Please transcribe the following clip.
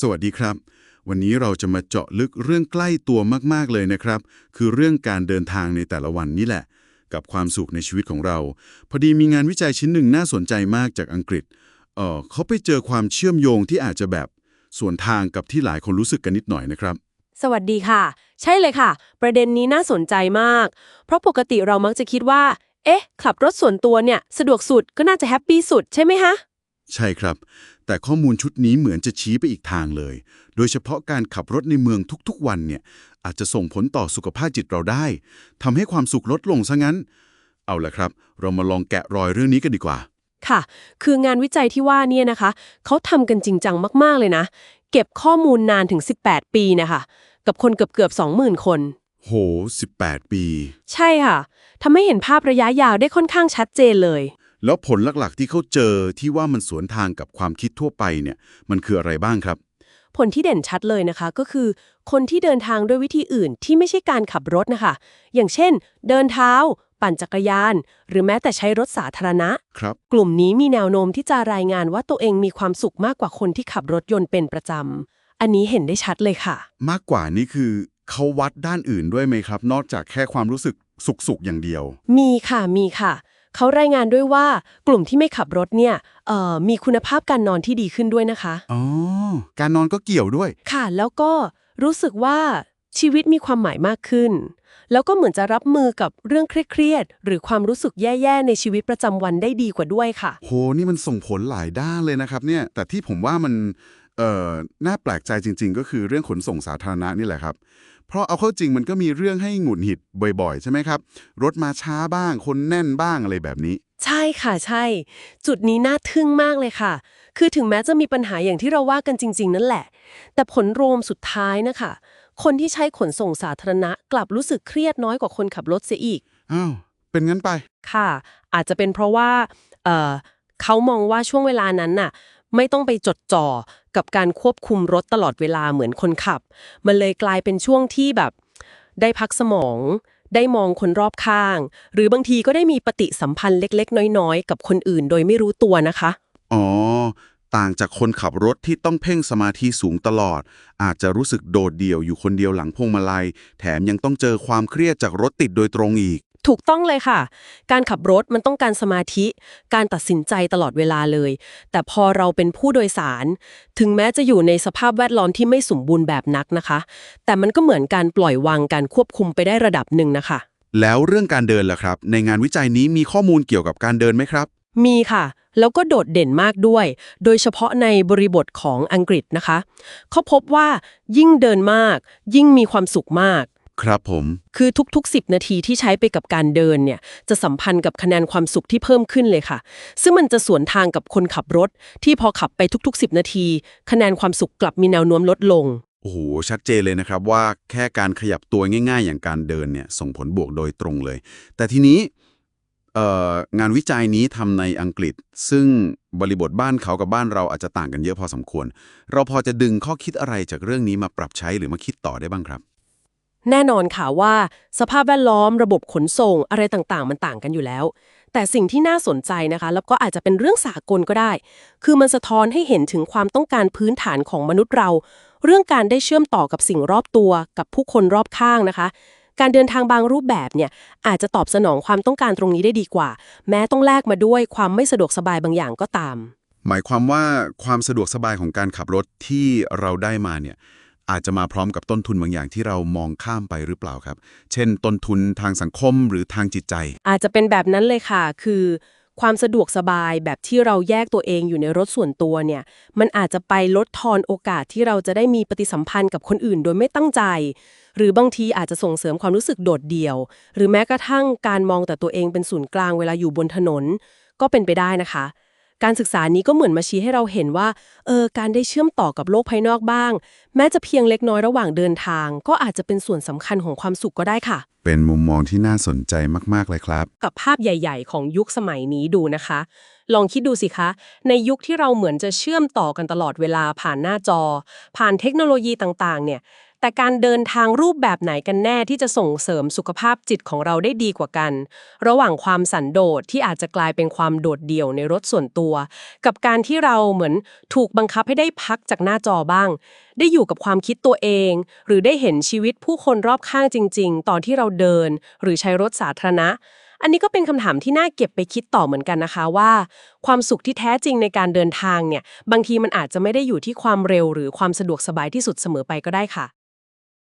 สวัสดีครับ วันนี้เราจะมาเจาะลึกเรื่องใกล้ตัวมาก ๆ เลยนะครับ คือเรื่องการเดินทางในแต่ละวันนี่แหละ กับความสุขในชีวิตของเรา พอดีมีงานวิจัยชิ้นหนึ่งน่าสนใจมากจากอังกฤษเออเขาไปเจอความเชื่อมโยงที่อาจจะแบบส่วนทางกับที่หลายคนรู้สึกกันนิดหน่อยนะครับ สวัสดีค่ะ ใช่เลยค่ะ ประเด็นนี้น่าสนใจมาก เพราะปกติเรามักจะคิดว่า เอ๊ะขับรถส่วนตัวเนี่ย สะดวกสุดก็น่าจะแฮปปี้สุดใช่ไหมคะใช่ครับ แต่ข้อมูลชุดนี้เหมือนจะชี้ไปอีกทางเลย โดยเฉพาะการขับรถในเมืองทุกๆ วันเนี่ยอาจจะส่งผลต่อสุขภาพจิตเราได้ทำให้ความสุขลดลงซะงั้น เอาละครับ เรามาลองแกะรอยเรื่องนี้กันดีกว่า ค่ะ คืองานวิจัยที่ว่าเนี่ยนะคะ เขาทำกันจริงจังมากๆเลยนะ เก็บข้อมูลนานถึง 18 ปีนะคะกับคนเกือบเกือบๆ20,000 คน โห 18 ปี ใช่ค่ะทำให้เห็นภาพระยะยาวได้ค่อนข้างชัดเจนเลย แล้วผลหลักๆ ที่เขาเจอที่ว่ามันสวนทางกับความคิดทั่วไปเนี่ยมันคืออะไรบ้างครับ ผลที่เด่นชัดเลยนะคะก็คือ คนที่เดินทางด้วยวิธีอื่นที่ไม่ใช่การขับรถนะคะ อย่างเช่น เดินเท้า ปั่นจักรยาน หรือแม้แต่ใช้รถสาธารณะ ครับ กลุ่มนี้มีแนวโน้มที่จะรายงานว่าตัวเองมีความสุขมากกว่าคนที่ขับรถยนต์เป็นประจำอันนี้เห็นได้ชัดเลยค่ะ มากกว่านี้คือเขาวัดด้านอื่นด้วยไหมครับ นอกจากแค่ความรู้สึกสุขๆอย่างเดียว มีค่ะมีค่ะ เขารายงานด้วยว่ากลุ่มที่ไม่ขับรถเนี่ยเอ่อมีคุณภาพการนอนที่ดีขึ้นด้วยนะคะอ๋อการนอนก็เกี่ยวด้วย ค่ะ แล้วก็รู้สึกว่าชีวิตมีความหมายมากขึ้น แล้วก็เหมือนจะรับมือกับเรื่องเครียดๆหรือความรู้สึกแย่ๆในชีวิตประจำวันได้ดีกว่าด้วยค่ะ โหนี่มันส่งผลหลายด้านเลยนะครับเนี่ยแต่ที่ผมว่ามัน เอ่อน่าแปลกใจจริง ๆ ก็คือเรื่องขนส่งสาธารณะนี่แหละครับ เพราะเอาเข้าจริงมันก็มีเรื่องให้หงุดหงิดบ่อยๆ ใช่ไหมครับ รถมาช้าบ้าง คนแน่นบ้างอะไรแบบนี้ ใช่ค่ะใช่ จุดนี้น่าทึ่งมากเลยค่ะ คือถึงแม้จะมีปัญหาอย่างที่เราว่ากันจริง ๆ นั่นแหละ แต่ผลรวมสุดท้ายนะคะ คนที่ใช้ขนส่งสาธารณะกลับรู้สึกเครียดน้อยกว่าคนขับรถเสียอีก อ้าว เป็นงั้นไป ค่ะ อาจจะเป็นเพราะว่าเอ่อเขามองว่าช่วงเวลานั้นน่ะ ไม่ต้องไปจดจ่อกับการควบคุมรถตลอดเวลาเหมือนคนขับ มันเลยกลายเป็นช่วงที่แบบ ได้พักสมอง ได้มองคนรอบข้าง หรือบางทีก็ได้มีปฏิสัมพันธ์เล็ก ๆ น้อยๆ กับคนอื่นโดยไม่รู้ตัวนะคะ อ๋อ ต่างจากคนขับรถที่ต้องเพ่งสมาธิสูงตลอด อาจจะรู้สึกโดดเดี่ยวอยู่คนเดียวหลังพวงมาลัย แถมยังต้องเจอความเครียดจากรถติดโดยตรงอีก ถูกต้องเลยค่ะ การขับรถมันต้องการสมาธิ การตัดสินใจตลอดเวลาเลย แต่พอเราเป็นผู้โดยสาร ถึงแม้จะอยู่ในสภาพแวดล้อมที่ไม่สมบูรณ์แบบนักนะคะ แต่มันก็เหมือนการปล่อยวางการควบคุมไปได้ระดับหนึ่งนะคะ แล้วเรื่องการเดินล่ะครับ ในงานวิจัยนี้มีข้อมูลเกี่ยวกับการเดินไหมครับ มีค่ะ แล้วก็โดดเด่นมากด้วย โดยเฉพาะในบริบทของอังกฤษนะคะ เขาพบว่ายิ่งเดินมาก ยิ่งมีความสุขมาก ครับผม คือทุกๆ 10 นาทีที่ใช้ไปกับการเดินเนี่ยจะสัมพันธ์กับคะแนนความสุขที่เพิ่มขึ้นเลยค่ะ ซึ่งมันจะสวนทางกับคนขับรถ ที่พอขับไปทุก ๆ 10 นาที คะแนนความสุขกลับมีแนวโน้มลดลง โอ้โห ชัดเจนเลยนะครับว่าแค่การขยับตัวง่าย ๆ อย่างการเดินเนี่ยส่งผลบวกโดยตรงเลย แต่ทีนี้เอ่องานวิจัยนี้ทำในอังกฤษ ซึ่งบริบทบ้านเขากับบ้านเราอาจจะต่างกันเยอะพอสมควร เราพอจะดึงข้อคิดอะไรจากเรื่องนี้มาปรับใช้หรือมาคิดต่อได้บ้างครับ แน่นอนค่ะว่า สภาพแวดล้อมระบบขนส่งอะไรต่างๆ มันต่างกันอยู่แล้ว แต่สิ่งที่น่าสนใจนะคะ แล้วก็อาจจะเป็นเรื่องสากลก็ได้ คือมันสะท้อนให้เห็นถึงความต้องการพื้นฐานของมนุษย์เรา เรื่องการได้เชื่อมต่อกับสิ่งรอบตัว กับผู้คนรอบข้างนะคะ การเดินทางบางรูปแบบเนี่ยอาจจะตอบสนองความต้องการตรงนี้ได้ดีกว่า แม้ต้องแลกมาด้วยความไม่สะดวกสบายบางอย่างก็ตาม หมายความว่าความสะดวกสบายของการขับรถที่เราได้มาเนี่ย อาจจะมาพร้อมกับต้นทุนบางอย่างที่เรามองข้ามไปหรือเปล่าครับ เช่น ต้นทุนทางสังคมหรือทางจิตใจ อาจจะเป็นแบบนั้นเลยค่ะ คือ ความสะดวกสบายแบบที่เราแยกตัวเองอยู่ในรถส่วนตัวเนี่ย มันอาจจะไปลดทอนโอกาสที่เราจะได้มีปฏิสัมพันธ์กับคนอื่นโดยไม่ตั้งใจ หรือบางทีอาจจะส่งเสริมความรู้สึกโดดเดี่ยว หรือแม้กระทั่งการมองแต่ตัวเองเป็นศูนย์กลางเวลาอยู่บนถนน ก็เป็นไปได้นะคะ การศึกษานี้ก็เหมือนมาชี้ให้เราเห็นว่า เออ การได้เชื่อมต่อกับโลกภายนอกบ้าง แม้จะเพียงเล็กน้อยระหว่างเดินทาง ก็อาจจะเป็นส่วนสำคัญของความสุขก็ได้ค่ะ เป็นมุมมองที่น่าสนใจมาก ๆ เลยครับ กับภาพใหญ่ ๆ ของยุคสมัยนี้ดูนะคะ ลองคิดดูสิคะ ในยุคที่เราเหมือนจะเชื่อมต่อกันตลอดเวลาผ่านหน้าจอ ผ่านเทคโนโลยีต่าง ๆ เนี่ย แต่การเดินทางรูปแบบไหนกันแน่ที่จะส่งเสริมสุขภาพจิตของเราได้ดีกว่ากัน ระหว่างความสันโดษที่อาจจะกลายเป็นความโดดเดี่ยวในรถส่วนตัว กับการที่เราเหมือนถูกบังคับให้ได้พักจากหน้าจอบ้าง ได้อยู่กับความคิดตัวเอง หรือได้เห็นชีวิตผู้คนรอบข้างจริง ๆ ตอนที่เราเดิน หรือใช้รถสาธารณะอันนี้ก็เป็นคำถามที่น่าเก็บไปคิดต่อเหมือนกันนะคะว่า ความสุขที่แท้จริงในการเดินทางเนี่ย บางทีมันอาจจะไม่ได้อยู่ที่ความเร็วหรือความสะดวกสบายที่สุดเสมอไปก็ได้ค่ะ